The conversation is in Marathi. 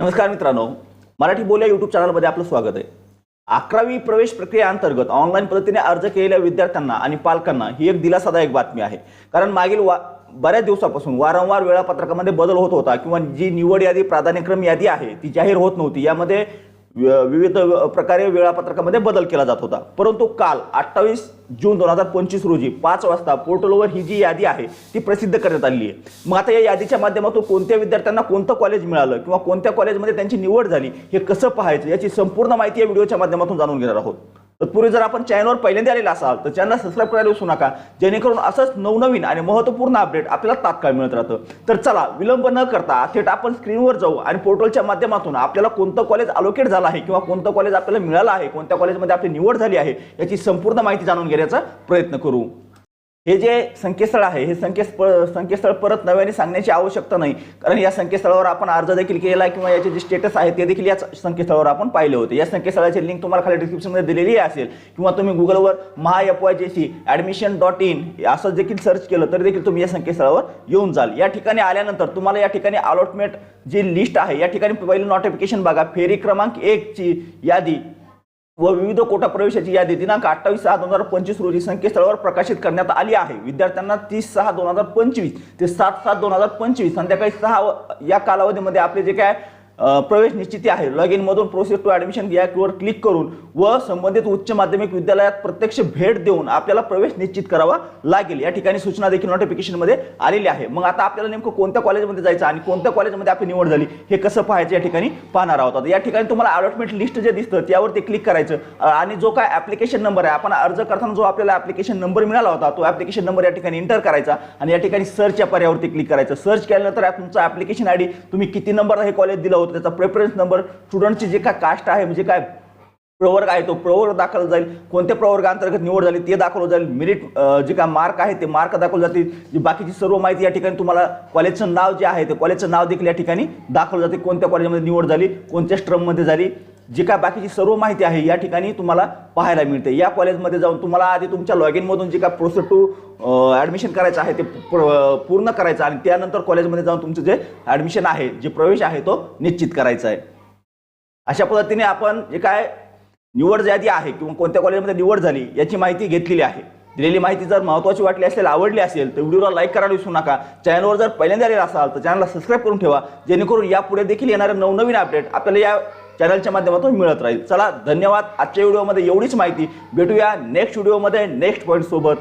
नमस्कार मित्रांनो. मराठी बोल्या यूट्यूब चॅनलमध्ये आपलं स्वागत आहे. अकरावी प्रवेश प्रक्रियेअंतर्गत ऑनलाईन पद्धतीने अर्ज केलेल्या विद्यार्थ्यांना आणि पालकांना ही एक दिलासादायक बातमी आहे. कारण मागील वा बऱ्याच दिवसापासून वारंवार वेळापत्रकामध्ये बदल होत होता किंवा जी निवड यादी प्राधान्यक्रम यादी आहे ती जाहीर होत नव्हती. यामध्ये विविध प्रकारे वेळापत्रकामध्ये बदल केला जात होता. परंतु काल अठ्ठावीस जून दोन हजार पंचवीस रोजी पाच वाजता पोर्टलवर ही जी यादी आहे ती प्रसिद्ध करण्यात आली आहे. मग आता या यादीच्या माध्यमातून कोणत्या विद्यार्थ्यांना कोणतं कॉलेज मिळालं किंवा कोणत्या कॉलेजमध्ये त्यांची निवड झाली हे कसं पाहायचं याची संपूर्ण माहिती या व्हिडिओच्या माध्यमातून जाणून घेणार आहोत. तत्पूर्वी जर आपण चॅनलवर पहिल्यांदा आलेला असाल तर चॅनल सबस्क्राईब करायला विसरू नका. जेणेकरून असंच नवनवीन आणि महत्त्वपूर्ण अपडेट आपल्याला तात्काळ मिळत राहतं. तर चला विलंब न करता थेट आपण स्क्रीनवर जाऊ आणि पोर्टलच्या माध्यमातून आपल्याला कोणतं कॉलेज अलोकेट झालं आहे किंवा कोणतं कॉलेज आपल्याला मिळालं आहे कोणत्या कॉलेजमध्ये आपली निवड झाली आहे याची संपूर्ण माहिती जाणून घेण्याचा प्रयत्न करू. हे जे संकेतस्थळ आहे हे संकेत संकेतस्थळ परत नव्याने सांगण्याची आवश्यकता नाही. कारण या संकेतस्थळावर आपण अर्ज देखील केलेला आहे किंवा याचे जे स्टेटस आहे ते देखील याच संकेतस्थळावर आपण पाहिले होते. या संकेतस्थळाची लिंक तुम्हाला खाली डिस्क्रिप्शनमध्ये दिलेली असेल किंवा तुम्ही गुगलवर Maha F Y J C admission dot in असं देखील सर्च केलं तरी देखील तुम्ही या संकेतस्थळावर येऊन जाल. या ठिकाणी आल्यानंतर तुम्हाला या ठिकाणी अलॉटमेंट जी लिस्ट आहे या ठिकाणी पहिलं नोटिफिकेशन बघा. फेरी क्रमांक एकची यादी व विविध कोटा प्रवेशाची यादी दिनांक अठ्ठावीस सहा दोन हजार पंचवीस रोजी संकेतस्थळावर प्रकाशित करण्यात आली आहे. विद्यार्थ्यांना तीस सहा दोन हजार पंचवीस ते सात सात दोन हजार पंचवीस संध्याकाळी सहा या कालावधीमध्ये आपले जे काय प्रवेश निश्चिती आहे. लॉग इन मधून प्रोसेस टू ॲडमिशन यावर क्लिक करून व संबंधित उच्च माध्यमिक विद्यालयात प्रत्यक्ष भेट देऊन आपल्याला प्रवेश निश्चित करावा लागेल. या ठिकाणी सूचना देखील नोटिफिकेशनमध्ये आलेली आहे. मग आता आपल्याला नेमकं कोणत्या कॉलेजमध्ये जायचं आणि कोणत्या कॉलेजमध्ये आपली निवड झाली हे कसं पाहायचं या ठिकाणी पाहणार आहोत. या ठिकाणी तुम्हाला अलॉटमेंट लिस्ट जे दिसतं त्यावरती क्लिक करायचं. आणि जो काय ॲप्लिकेशन नंबर आहे आपण अर्ज करताना जो आपल्याला ॲप्लिकेशन नंबर मिळाला होता तो ॲप्लिकेशन नंबर या ठिकाणी एंटर करायचा आणि या ठिकाणी सर्च या पर्यावरती क्लिक करायचं. सर्च केल्यानंतर तुमचा ॲप्लिकेशन आय डी तुम्ही किती नंबर हे कॉलेज दिलं होतं त्याचा प्रेफरन्स नंबर स्टुडंटची जे काय कास्ट आहे म्हणजे काय प्रवर्ग आहे तो प्रवर्ग दाखल जाईल. कोणत्या प्रवर्गाअंतर्गत निवड झाली ते दाखवलं जाईल. मेरिट जे काय मार्क आहे ते मार्क दाखवले जातील. जी बाकीची सर्व माहिती या ठिकाणी तुम्हाला कॉलेजचं नाव जे आहे ते कॉलेजचं नाव देखील या ठिकाणी दाखवलं जाते. कोणत्या कॉलेजमध्ये निवड झाली कोणत्या स्ट्रममध्ये झाली. जी काय बाकीची सर्व माहिती आहे या ठिकाणी तुम्हाला पाहायला मिळते. या कॉलेजमध्ये जाऊन तुम्हाला आधी तुमच्या लॉग इनमधून जे काय प्रोसेस टू ॲडमिशन करायचं आहे ते पूर्ण करायचं आणि त्यानंतर कॉलेजमध्ये जाऊन तुमचं जे ॲडमिशन आहे जे प्रवेश आहे तो निश्चित करायचा आहे. अशा पद्धतीने आपण जे काय निवड यादी आहे किंवा कोणत्या कॉलेजमध्ये निवड झाली याची माहिती घेतलेली आहे. दिलेली माहिती जर महत्त्वाची वाटली असेल आवडली असेल तर व्हिडिओला लाईक करायला विसरू नका. चॅनलवर जर पहिल्यांदा आलेला असाल तर चॅनलला सबस्क्राईब करून ठेवा. जेणेकरून यापुढे देखील येणारे नवनवीन अपडेट आपल्याला या चॅनलच्या माध्यमातून मिळत राहील. चला धन्यवाद. आजच्या व्हिडिओमध्ये एवढीच माहिती. भेटूया नेक्स्ट व्हिडिओमध्ये नेक्स्ट पॉईंट सोबत.